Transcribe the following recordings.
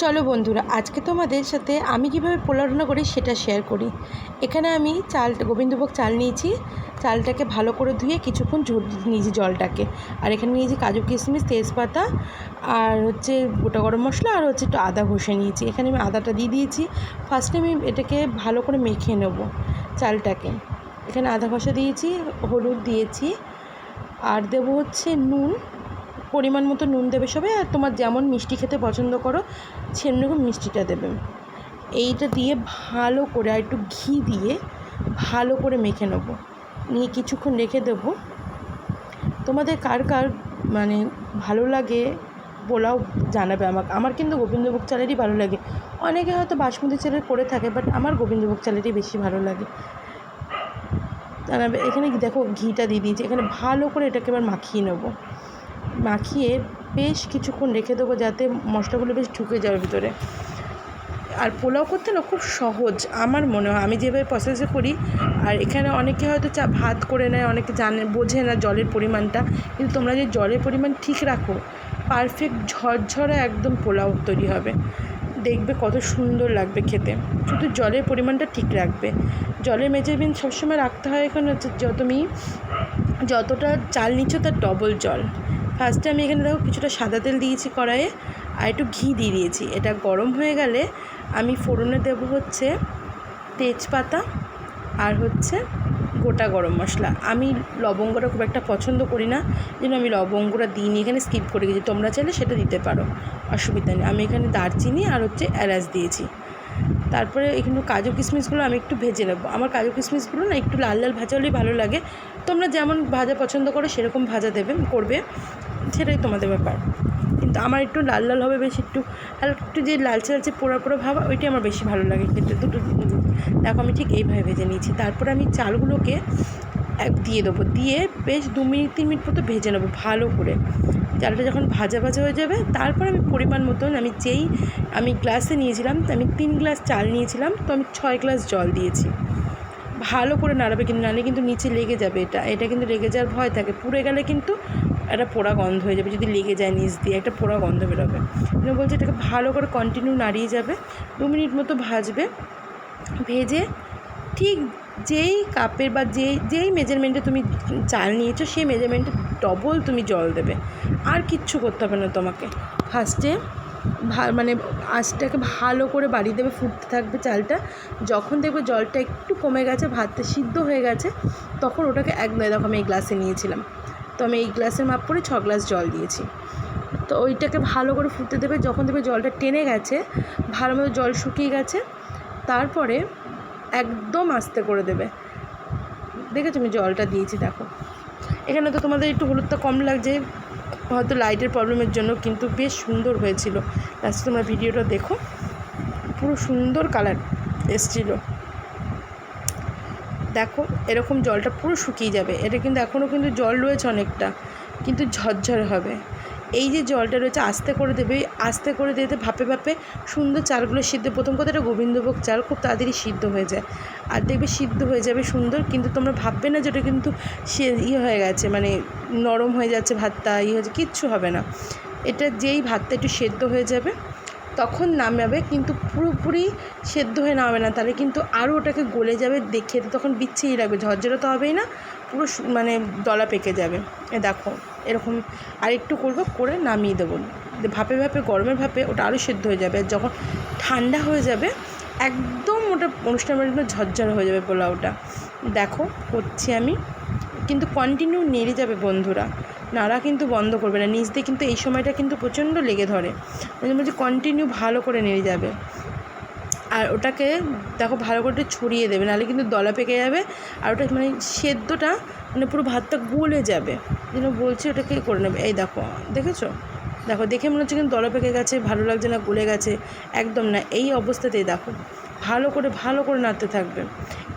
চলো বন্ধুরা, আজকে তোমাদের সাথে আমি কীভাবে পোলাও রান্না করি সেটা শেয়ার করি। এখানে আমি চাল, গোবিন্দভোগ চাল নিয়েছি। চালটাকে ভালো করে ধুয়ে কিছুক্ষণ ঝুট নিয়েছি জলটাকে। আর এখানে নিয়েছি কাজু কিশমিশ, তেজপাতা, আর হচ্ছে গোটা গরম মশলা, আর হচ্ছে একটু আদা ঘষে নিয়েছি। এখানে আমি আদাটা দিয়ে দিয়েছি। ফার্স্টে আমি এটাকে ভালো করে মেখে নেব চালটাকে। এখানে আদা ঘষা দিয়েছি, হলুদ দিয়েছি, আর দেবো হচ্ছে নুন। পরিমাণ মতো নুন দেবে সবাই আর তোমার যেমন মিষ্টি খেতে পছন্দ করো সেরকম মিষ্টিটা দেবে। এইটা দিয়ে ভালো করে আর একটু ঘি দিয়ে ভালো করে মেখে নেব। নিয়ে কিছুক্ষণ রেখে দেবো। তোমাদের কার কার মানে ভালো লাগে পোলাও জানাবে আমাকে। আমার কিন্তু গোবিন্দভোগ চালেরই ভালো লাগে। অনেকে হয়তো বাসমতি চালের করে থাকে বাট আমার গোবিন্দভোগ চালেরই বেশি ভালো লাগে। জানাবে। এখানে দেখো, ঘিটা দিয়ে দিয়েছি। এখানে ভালো করে এটাকে এবার মাখিয়ে নেব। মাখিয়ে বেশ কিছুক্ষণ রেখে দেবো যাতে মশলাগুলো বেশ ঢুকে যাবে ভিতরে। আর পোলাও করতে না খুব সহজ, আমার মনে হয়। আমি যেভাবে প্রসেসে করি, আর এখানে অনেকে হয়তো চা ভাত করে নেয়, অনেকে জানে, বোঝে না জলের পরিমাণটা। কিন্তু তোমরা যে জলের পরিমাণ ঠিক রাখো পারফেক্ট ঝরঝরে একদম পোলাও তৈরি হবে। দেখবে কত সুন্দর লাগবে খেতে। শুধু জলের পরিমাণটা ঠিক রাখবে। জলের মেজারমেন্ট সবসময় রাখতে হয় এখানে হচ্ছে যত তুমি যতটা চাল নিচ্ছ তার ডবল জল। ফার্স্টে আমি এখানে দেখো কিছুটা সাদা তেল দিয়েছি কড়াইয়ে, আর একটু ঘি দিয়ে দিয়েছি। এটা গরম হয়ে গেলে আমি ফোড়নে দেব হচ্ছে তেজপাতা আর হচ্ছে গোটা গরম মশলা। আমি লবঙ্গটা খুব একটা পছন্দ করি না, যেন আমি লবঙ্গটা দিইনি, এখানে স্কিপ করে গেছি। তোমরা চাইলে সেটা দিতে পারো, অসুবিধা নেই। আমি এখানে দারচিনি আর হচ্ছে এলাচ দিয়েছি। তারপরে এখানে কাজু কিশমিশগুলো আমি একটু ভেজে নেব। আমার কাজু কিশমিশগুলো না একটু লাল লাল ভাজা হলেই ভালো লাগে। তোমরা যেমন ভাজা পছন্দ করো, সেরকম ভাজা দেবে, করবে। সেটাই তোমাদের ব্যাপার। কিন্তু আমার একটু লাল লাল হবে বেশি, একটু হালকা একটু যে লালচে লালচে পোড়া পোড়া ভাব, ওইটাই আমার বেশি ভালো লাগে খেতে। দুটো দেখো আমি ঠিক এইভাবে ভেজে নিয়েছি। তারপরে আমি চালগুলোকে এক দিয়ে দেবো। দিয়ে বেশ দু মিনিট, তিন মিনিট মতো ভেজে নেব ভালো করে। চালটা যখন ভাজা ভাজা হয়ে যাবে, তারপর আমি পরিমাণ মতন আমি যেই আমি গ্লাসে নিয়েছিলাম, আমি তিন গ্লাস চাল নিয়েছিলাম, তো আমি ছয় গ্লাস জল দিয়েছি। ভালো করে নাড়াবে কিন্তু নাড়লে কিন্তু নিচে লেগে যাবে এটা। এটা কিন্তু লেগে যাওয়ার ভয় থাকে। পুড়ে গেলে কিন্তু একটা পোড়া গন্ধ হয়ে যাবে, যদি লেগে যায় নিচ দিয়ে, একটা পোড়া গন্ধ বেরোবে। কিন্তু বলছে এটাকে ভালো করে কন্টিনিউ নাড়িয়ে যাবে, দু মিনিট মতো ভাজবে, ভেজে ঠিক যেই কাপের বা যেই যেই মেজারমেন্টে তুমি চাল নিয়েছো, সেই মেজারমেন্টে ডবল তুমি জল দেবে। আর কিচ্ছু করতে হবে না তোমাকে। ফার্স্টে ভা মানে আঁচটাকে ভালো করে বাড়িয়ে দেবে, ফুটতে থাকবে চালটা। যখন দেখবে জলটা একটু কমে গেছে, ভাতটা সিদ্ধ হয়ে গেছে, তখন ওটাকে একদম আমি এই গ্লাসে নিয়েছিলাম। তো আমি এই গ্লাসের মাপ করে ছ গ্লাস জল দিয়েছি। তো ওইটাকে ভালো করে ফুটতে দেবে, যখন দেবে জলটা টেনে গেছে, ভালো মতো জল শুকিয়ে গেছে, তারপরে একদম আস্তে করে দেবে। দেখেছ আমি জলটা দিয়েছি, দেখো। এখানে তো তোমাদের একটু হলুদটা কম লাগছে, হয়তো লাইটের প্রবলেমের জন্য, কিন্তু বেশ সুন্দর হয়েছিল। লাস্টে তোমরা ভিডিওটা দেখো। পুরো সুন্দর কালার এসছিলো। দেখো, এরকম জলটা পুরো শুকিয়ে যাবে। এটা কিন্তু এখনও কিন্তু জল রয়েছে অনেকটা, কিন্তু ঝরঝরে হবে। এই যে জলটা রয়েছে, আস্তে করে দেবে, আস্তে করে দিতে ভাপে ভাপে সুন্দর চালগুলো সিদ্ধ। প্রথম কথা, এটা গোবিন্দভোগ চাল খুব তাড়াতাড়ি সিদ্ধ হয়ে যায়। আর দেখবে সিদ্ধ হয়ে যাবে সুন্দর, কিন্তু তোমরা ভাববে না যেটা কিন্তু সে ইয়ে হয়ে গেছে মানে নরম হয়ে যাচ্ছে ভাতটা ইয়ে হয়েছে কিচ্ছু হবে না। এটা যেই ভাতটা একটু সেদ্ধ হয়ে যাবে তখন নামাবে কিন্তু পুরোপুরি সেদ্ধ হয়ে নামাবে না। তাহলে কিন্তু আরও ওটাকে গলে যাবে, দেখে তখন বিচ্ছিরি লাগবে, ঝরঝরে তো হবেই না, পুরো মানে দলা পেকে যাবে। এ দেখো, এরকম আর একটু করব, করে নামিয়ে দেবো। ভাপে ভাপে, গরমের ভাপে ওটা আরও সেদ্ধ হয়ে যাবে। যখন ঠান্ডা হয়ে যাবে, একদম ওটা অনুষ্ঠান বাড়ির ঝরঝরে হয়ে যাবে পোলাওটা। দেখো, করছি আমি। কিন্তু কন্টিনিউ নেড়ে যাবে বন্ধুরা। নাড়া কিন্তু বন্ধ করবে না। নিচ দিয়ে কিন্তু এই সময়টা কিন্তু প্রচণ্ড লেগে ধরে। বলছি কন্টিনিউ ভালো করে নেড়ে যাবে। আর ওটাকে দেখো ভালো করে ছড়িয়ে দেবে, নাহলে কিন্তু দলা পেকে যাবে। আর ওটা মানে সেদ্ধটা মানে পুরো ভাতটা গলে যাবে। যেন বলছি ওটাকে করে নেবে। এই দেখো, দেখেছ? দেখো, দেখে মনে হচ্ছে কিন্তু দলা পেকে গেছে, ভালো লাগছে না, গলে গেছে। একদম না, এই অবস্থাতেই দেখো। ভালো করে ভালো করে নাড়তে থাকবে।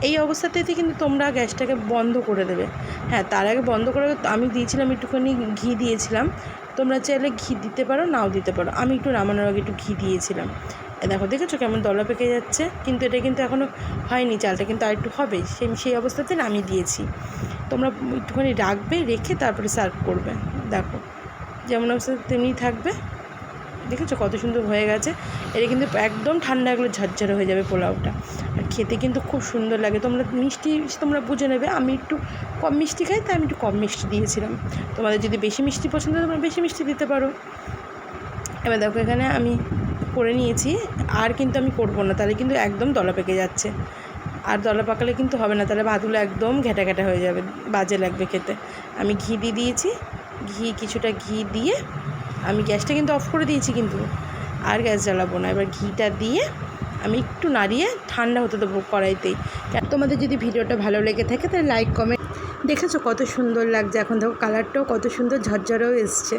এই অবস্থাতেই কিন্তু তোমরা গ্যাসটাকে বন্ধ করে দেবে। হ্যাঁ তার আগে বন্ধ করে আমি দিয়েছিলাম, একটুখানি ঘি দিয়েছিলাম। তোমরা চাইলে ঘি দিতে পারো, নাও দিতে পারো। আমি একটু নামানোর আগে একটু ঘি দিয়েছিলাম। দেখো, দেখেছ কেমন দলা পেকে যাচ্ছে? কিন্তু এটা কিন্তু এখনও হয়নি, চালটা কিন্তু আরেকটু হবে। সেই সেই অবস্থাতে নামিয়ে দিয়েছি। তোমরা একটুখানি রাখবে, রেখে তারপরে সার্ভ করবে। দেখো, যেমন অবস্থা তেমনি থাকবে। দেখেছ কত সুন্দর হয়ে গেছে? এটা কিন্তু একদম ঠান্ডা এগুলো ঝরঝরে হয়ে যাবে পোলাওটা। আর খেতে কিন্তু খুব সুন্দর লাগে। তোমরা মিষ্টি তোমরা বুঝে নেবে, আমি একটু কম মিষ্টি খাই, তাই আমি একটু কম মিষ্টি দিয়েছিলাম। তোমাদের যদি বেশি মিষ্টি পছন্দ তোমরা বেশি মিষ্টি দিতে পারো। এবার দেখো, এখানে আমি করে নিয়েছি। আর কিন্তু আমি করব না, তাহলে কিন্তু একদম দলা পেকে যাচ্ছে। আর দলা পাকালে কিন্তু হবে না, তাহলে ভাতগুলো একদম ঘেটা ঘেটা হয়ে যাবে, বাজে লাগবে খেতে। আমি ঘি দিয়ে দিয়েছি। ঘি, কিছুটা ঘি দিয়ে আমি গ্যাসটা কিন্তু অফ করে দিয়েছি কিন্তু। আর গ্যাস জ্বালাবো না। এবার ঘিটা দিয়ে আমি একটু নাড়িয়ে ঠান্ডা হতে দেবো কড়াইতেই। তোমাদের যদি ভিডিওটা ভালো লেগে থাকে তাহলে লাইক কমেন্ট দেখেছ কত সুন্দর লাগছে। এখন দেখো কালারটাও কত সুন্দর, ঝরঝরেও এসছে।